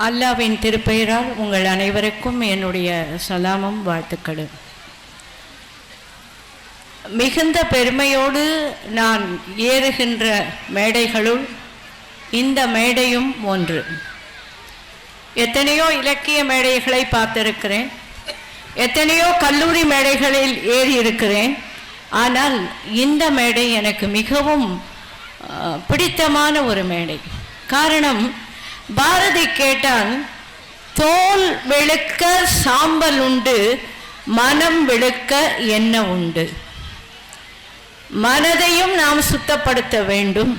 அல்லாவின் திருப்பெயரால் உங்கள் அனைவருக்கும் என்னுடைய சலாமும் வாழ்த்துக்களும். மிகுந்த பெருமையோடு நான் ஏறுகின்ற மேடைகளுள் இந்த மேடையும் ஒன்று. எத்தனையோ இலக்கிய மேடைகளை பார்த்திருக்கிறேன். எத்தனையோ கல்லூரி மேடைகளில் ஏறி இருக்கிறேன் ஆனால் இந்த மேடை எனக்கு மிகவும் பிடித்தமான ஒரு மேடை. காரணம் பாரதி கேட்டான் தோல் வெளுக்க சாம்பல் உண்டு மனம் வெளுக்க என்ன உண்டு? மனதையும் நாம் சுத்தப்படுத்த வேண்டும்.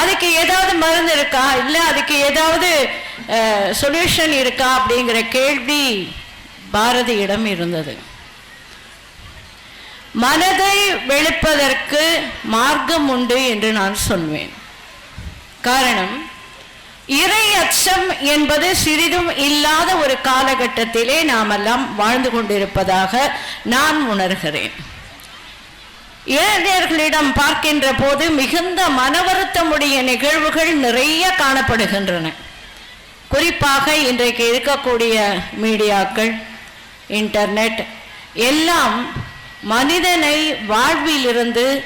அதுக்கு ஏதாவது மருந்து இருக்கா? இல்லை அதுக்கு ஏதாவது சொல்யூஷன் இருக்கா? அப்படிங்கிற கேள்வி பாரதியிடம் இருந்தது. மனதை வெளுப்பதற்கு மார்க்கம் உண்டு என்று நான் சொல்வேன். காரணம் இறை அச்சம் என்பது சிறிதும் இல்லாத ஒரு காலகட்டத்திலே நாமெல்லாம் வாழ்ந்து கொண்டிருப்பதாக நான் உணர்கிறேன். இளைஞர்களிடம் பார்க்கின்ற போது மிகுந்த மனவருத்தமுடைய நிகழ்வுகள் நிறைய காணப்படுகின்றன. குறிப்பாக இன்றைக்கு இருக்கக்கூடிய மீடியாக்கள் இன்டர்நெட் எல்லாம் மனிதனை வாழ்விலிருந்து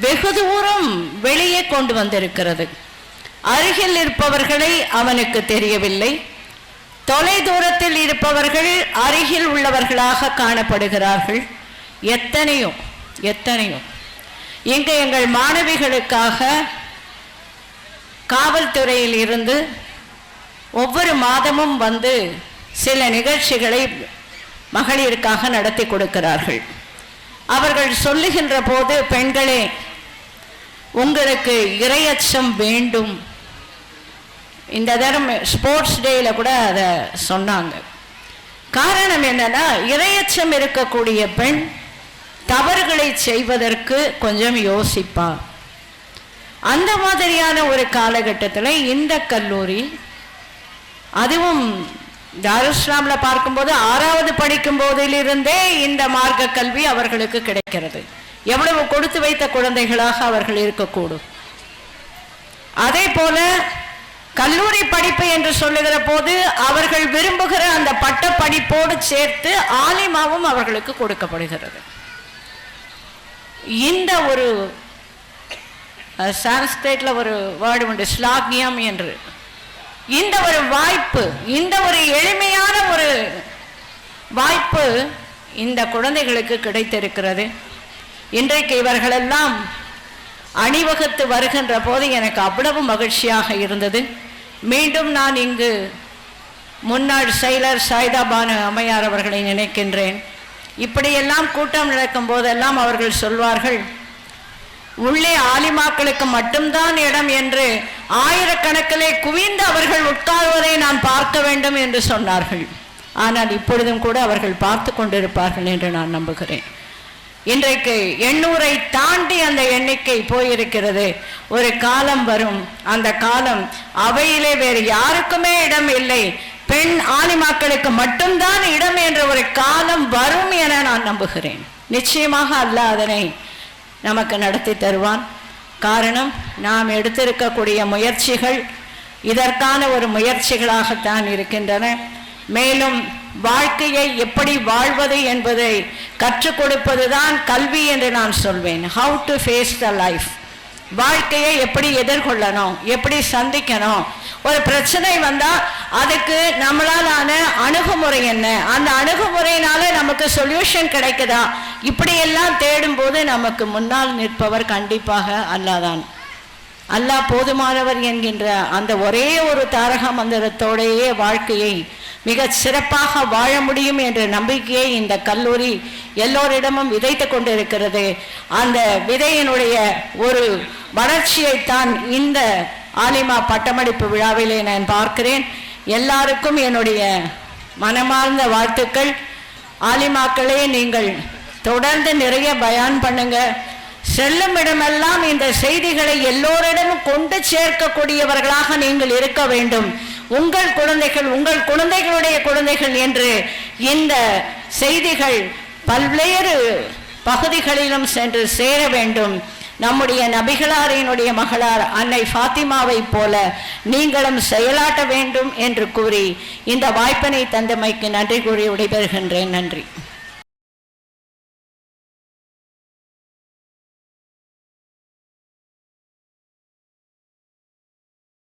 வெகு தூரம் வெளியே கொண்டு வந்திருக்கிறது. அருகில் இருப்பவர்களை அவனுக்கு தெரியவில்லை. தொலை தூரத்தில் இருப்பவர்கள் அருகில் உள்ளவர்களாக காணப்படுகிறார்கள். எத்தனையோ எத்தனையோ. இங்கு எங்கள் மாணவிகளுக்காக காவல்துறையில் இருந்து ஒவ்வொரு மாதமும் வந்து சில நிகழ்ச்சிகளை மகளிருக்காக நடத்தி கொடுக்கிறார்கள். அவர்கள் சொல்லுகின்ற போது பெண்களே உங்களுக்கு இரையச்சம் வேண்டும். இந்த தரம் ஸ்போர்ட்ஸ் டேயில் கூட அதை சொன்னாங்க. காரணம் என்னன்னா இரையச்சம் இருக்கக்கூடிய பெண் தவறுகளை செய்வதற்கு கொஞ்சம் யோசிப்பா. அந்த மாதிரியான ஒரு காலகட்டத்தில் இந்த கல்லூரி அதுவும் தாருஸ்லாம்ல பார்க்கும்போது ஆறாவது படிக்கும் போதிலிருந்தே இந்த மார்க்க கல்வி அவர்களுக்கு கிடைக்கிறது. எவ்வளவு கொடுத்து வைத்த குழந்தைகளாக அவர்கள் இருக்கக்கூடும். அதே போல கல்லூரி படிப்பு என்று சொல்லுகிற போது அவர்கள் விரும்புகிற அந்த பட்ட படிப்போடு சேர்த்து ஆலிமாவும் அவர்களுக்கு கொடுக்கப்படுகிறது. இந்த ஒரு அஹ், சான்ஸ்கிரிட்ல ஒரு வேர்டு உண்டு ஸ்லாக்னியம் என்று. இந்த ஒரு வாய்ப்பு இந்த ஒரு எளிமையான ஒரு வாய்ப்பு இந்த குழந்தைகளுக்கு கிடைத்திருக்கிறது. இன்றைக்கு இவர்களெல்லாம் அணிவகுத்து வருகின்ற போது எனக்கு அவ்வளவு மகிழ்ச்சியாக இருந்தது. மீண்டும் நான் இங்கு முன்னாள் செயலர் சாய்தாபானு அம்மையார் அவர்களை நினைக்கின்றேன். இப்படியெல்லாம் கூட்டம் நடக்கும் போதெல்லாம் அவர்கள் சொல்வார்கள் உள்ளே ஆலிமாக்களுக்கு மட்டும்தான் இடம் என்று ஆயிரக்கணக்கிலே குவிந்து அவர்கள் உட்கார்வதை நான் பார்க்க வேண்டும் என்று சொன்னார்கள். ஆனால் இப்பொழுதும் கூட அவர்கள் பார்த்து கொண்டிருப்பார்கள் என்று நான் நம்புகிறேன். இன்றைக்கு எண்ணூரை தாண்டி அந்த எண்ணிக்கை போயிருக்கிறது. ஒரு காலம் வரும். அந்த காலம் அவையிலே வேறு யாருக்குமே இடம் இல்லை. பெண் ஆலிமாக்களுக்கு மட்டும்தான் இடம் என்ற ஒரு காலம் வரும் என நான் நம்புகிறேன். நிச்சயமாக அல்ல அதனை நமக்கு நடத்தி தருவான். காரணம் நாம் எடுத்திருக்கக்கூடிய முயற்சிகள் இதற்கான ஒரு முயற்சிகளாகத்தான் இருக்கின்றன. மேலும் வாழ்க்கையை எப்படி வாழ்வது என்பதை கற்றுக் கொடுப்பதுதான் கல்வி என்று நான் சொல்வேன். How to face the life வாழ்க்கையை எப்படி எதிர்கொள்ளணும் எப்படி சந்திக்கணும். ஒரு பிரச்சனை வந்தால் அதுக்கு நம்மளாலான அணுகுமுறை என்ன? அந்த அணுகுமுறையினால நமக்கு சொல்யூஷன் கிடைக்குதா? இப்படியெல்லாம் தேடும்போது நமக்கு முன்னால் நிற்பவர் கண்டிப்பாக அல்லாதான். அல்லாஹ் போதுமானவர் என்கின்ற அந்த ஒரே ஒரு தாரக மந்திரத்தோடையே வாழ்க்கையை மிக சிறப்பாக வாழ முடியும் என்ற நம்பிக்கையை இந்த கல்லூரி எல்லோரிடமும் விதைத்து கொண்டிருக்கிறது. அந்த விதையினுடைய ஒரு வளர்ச்சியைத்தான் இந்த ஆலிமா பட்டமளிப்பு விழாவிலே நான் பார்க்கிறேன். எல்லாருக்கும் என்னுடைய மனமார்ந்த வாழ்த்துக்கள். ஆலிமாக்களே நீங்கள் தொடர்ந்து நிறைய பயான் பண்ணுங்க. செல்லும் இடமெல்லாம் இந்த செய்திகளை எல்லோரிடமும் கொண்டு சேர்க்கக்கூடியவர்களாக நீங்கள் இருக்க வேண்டும். உங்கள் குழந்தைகள் உங்கள் குழந்தைகளுடைய குழந்தைகள் என்று இந்த செய்திகள் பல்வேறு பகுதிகளிலும் சென்று சேர வேண்டும். நம்முடைய நபிகளாரினுடைய மகளார் அன்னை ஃபாத்திமாவைப் போல நீங்களும் செயலாட்ட வேண்டும் என்று கூறி இந்த வாய்ப்பினை தந்தமைக்கு நன்றி கூறி விடைபெறுகின்றேன். நன்றி.